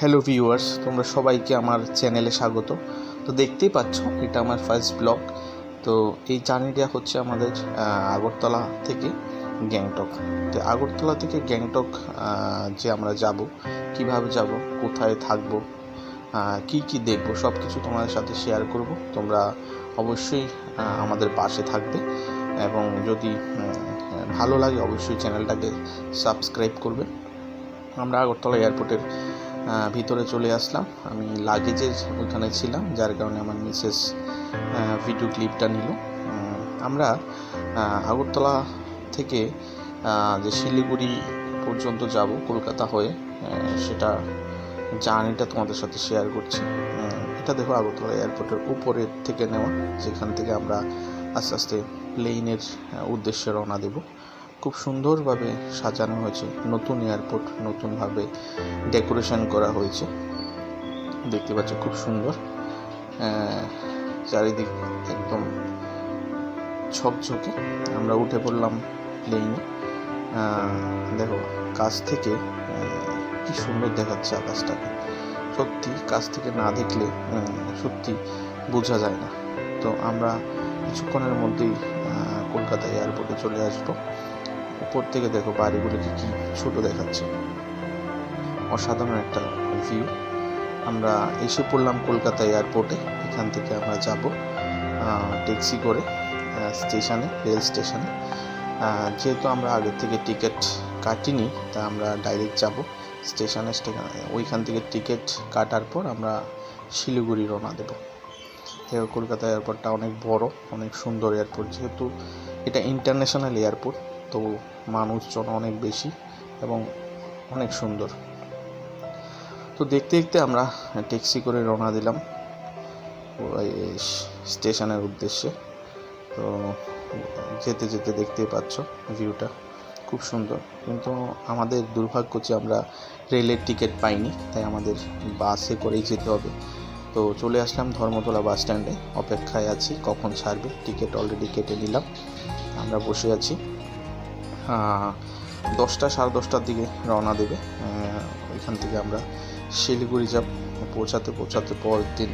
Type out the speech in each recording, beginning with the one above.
Hello viewers তোমরা সবাইকে আমার চ্যানেলে স্বাগত। তো দেখতেই পাচ্ছ, এটা আমার ফার্স্ট ব্লগ তো এই জার্নিটা হচ্ছে আমাদের আগরতলা থেকে গ্যাংটক। তো আগরতলা থেকে গ্যাংটক যে আমরা যাব, কীভাবে যাব, কোথায় থাকব কি কি দেখব সব কিছু তোমাদের সাথে শেয়ার করব। তোমরা অবশ্যই আমাদের পাশে থাকবে। এবং যদি ভালো লাগে, অবশ্যই চ্যানেলটাকে সাবস্ক্রাইব করবে। আমরা আগরতলা এয়ারপোর্টের ভিতরে চলে আসলাম। আমি লাগেজের ওইখানে ছিলাম, যার কারণে আমার মিসেস ভিডিও ক্লিপটা নিল। আমরা আগরতলা থেকে যে শিলিগুড়ি পর্যন্ত যাব কলকাতা হয়ে সেটা জার্নিটা তোমাদের সাথে শেয়ার করছি। এটা দেখো আগরতলা এয়ারপোর্টের উপরের থেকে নেওয়া, যেখান থেকে আমরা আস্তে আস্তে প্লেনের উদ্দেশ্যে রওনা দেবো। খুব সুন্দরভাবে সাজানো হয়েছে। নতুন এয়ারপোর্ট নতুনভাবে ডেকোরেশন করা হয়েছে। দেখতে পাচ্ছ খুব সুন্দর। চারিদিক একদম ঝকঝকে আমরা উঠে পড়লাম প্লেনে দেখো, কাছ থেকে কি সুন্দর দেখাচ্ছে আকাশটাকে। সত্যি কাছ থেকে না দেখলে সত্যি বোঝা যায় না। তো আমরা কিছুক্ষণের মধ্যেই কলকাতা এয়ারপোর্টে চলে আসব। উপর থেকে দেখো বাড়িগুলোকে কি ছোট দেখাচ্ছে। অসাধারণ একটা ভিউ আমরা এসে পড়লাম কলকাতা এয়ারপোর্টে এখান থেকে আমরা যাব ট্যাক্সি করে স্টেশনে রেল স্টেশনে যেহেতু আমরা আগের থেকে টিকিট কাটিনি, তা আমরা ডাইরেক্ট যাব স্টেশনে ওইখান থেকে টিকিট কাটার পর আমরা শিলিগুড়ি রওনা দেবো। কলকাতা এয়ারপোর্টটা অনেক বড়, অনেক সুন্দর এয়ারপোর্ট যেহেতু এটা ইন্টারন্যাশনাল এয়ারপোর্ট তো মানুষজন অনেক বেশি এবং অনেক সুন্দর। তো দেখতে দেখতে আমরা ট্যাক্সি করে রওনা দিলাম স্টেশনের উদ্দেশ্যে। তো যেতে যেতে দেখতেই পাচ্ছ ভিউটা, খুব সুন্দর। কিন্তু আমাদের দুর্ভাগ্য যে আমরা রেলের টিকিট পাইনি, তাই আমাদের বাসে করেই যেতে হবে। তো চলে আসলাম ধর্মতলা বাস স্ট্যান্ডে। অপেক্ষায় আছি কখন ছাড়বে। টিকিট অলরেডি কেটে নিলাম। আমরা বসে আছি। দশটা, সাড়ে দশটার দিকে রওনা দেবে। ওইখান থেকে আমরা শিলিগুড়ি যাব। পৌঁছাতে পৌঁছাতে পরের দিন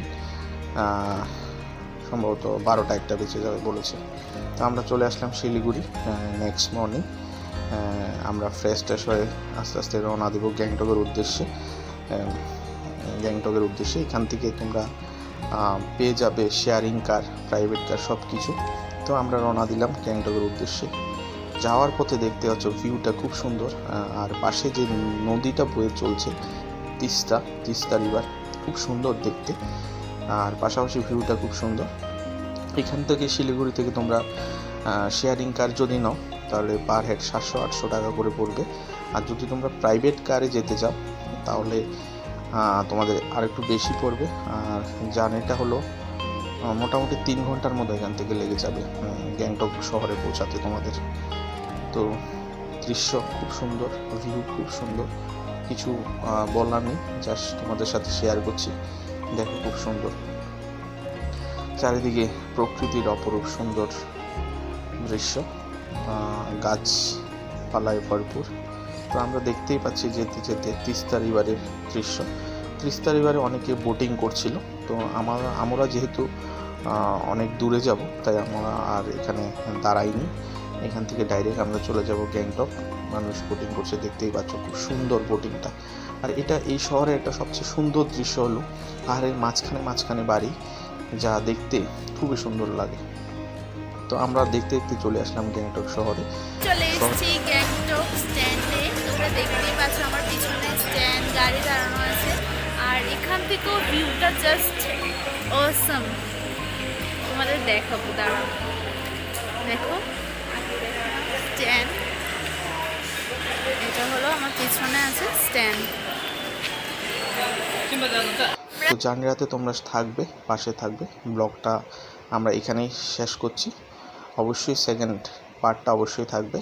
সম্ভবত বারোটা একটা বেঁচে যাবে বলেছে। তো আমরা চলে আসলাম শিলিগুড়ি নেক্সট মর্নিং আমরা ফ্রেশ ট্রেশ হয়ে আস্তে আস্তে রওনা দেবো গ্যাংটকের উদ্দেশ্যে। গ্যাংটকের উদ্দেশ্যে এখান থেকে তোমরা পেয়ে যাবে শেয়ারিং কার প্রাইভেট কার সব কিছু তো আমরা রওনা দিলাম গ্যাংটকের উদ্দেশ্যে। যাওয়ার পথে দেখতে পাচ্ছ ভিউটা খুব সুন্দর আর পাশে যে নদীটা বয়ে চলছে, তিস্তা তিস্তা রিভার খুব সুন্দর দেখতে, আর পাশাপাশি ভিউটা খুব সুন্দর। এখান থেকে শিলিগুড়ি থেকে তোমরা শেয়ারিং কার যদি নাও, তাহলে পার হেড সাতশো, আটশো টাকা করে পড়বে। আর যদি তোমরা প্রাইভেট কারে যেতে চাও, তাহলে তোমাদের আর একটু বেশি পড়বে। আর জার্নিটা হলো মোটামুটি তিন ঘণ্টার মতো এখান থেকে লেগে যাবে গ্যাংটক শহরে পৌঁছাতে তোমাদের। তো দৃশ্য খুব সুন্দর ভিউ খুব সুন্দর। কিছু বলার নেই জাস্ট তোমাদের সাথে শেয়ার করছি। দেখো খুব সুন্দর। চারিদিকে প্রকৃতির অপরূপ সুন্দর দৃশ্য। গাছপালায় ভরপুর। তো আমরা দেখতেই পাচ্ছি যেতে যেতে তিস্তা রিভারের দৃশ্য। তিস্তা রিভারে অনেকে বোটিং করছিল। তো আমার, আমরা যেহেতু অনেক দূরে যাব, তাই আমরা আর এখানে দাঁড়াইনি। এখান থেকে ডাইরেক্ট আমরা চলে যাব গ্যাংটক। মানুষ বোটিং করছে দেখতেই পাচ্ছ খুব সুন্দর বোটিংটা আর এটা এই শহরের একটা সবচেয়ে সুন্দর দৃশ্য হলো পাহাড়ের মাঝখানে মাঝখানে বাড়ি যা দেখতে খুবই সুন্দর লাগে। তো আমরা দেখতে দেখতে চলে আসলাম গ্যাংটক শহরে। চলে এসেছি গ্যাংটক স্ট্যান্ডে তোমরা দেখতেই পাচ্ছ আমার পিছনে স্ট্যান্ড গাড়ি দাঁড়ানো আছে। আর এখান থেকেও ভিউটা জাস্ট অসম তোমাদের দেখাবো দাঁড়াও। দেখো। পিছনে আছে স্ট্যান্ড তো জার্নিরাতে তোমরা থাকবে, পাশে থাকবে। ব্লগটা আমরা এখানেই শেষ করছি। অবশ্যই সেকেন্ড পার্টটা অবশ্যই থাকবে।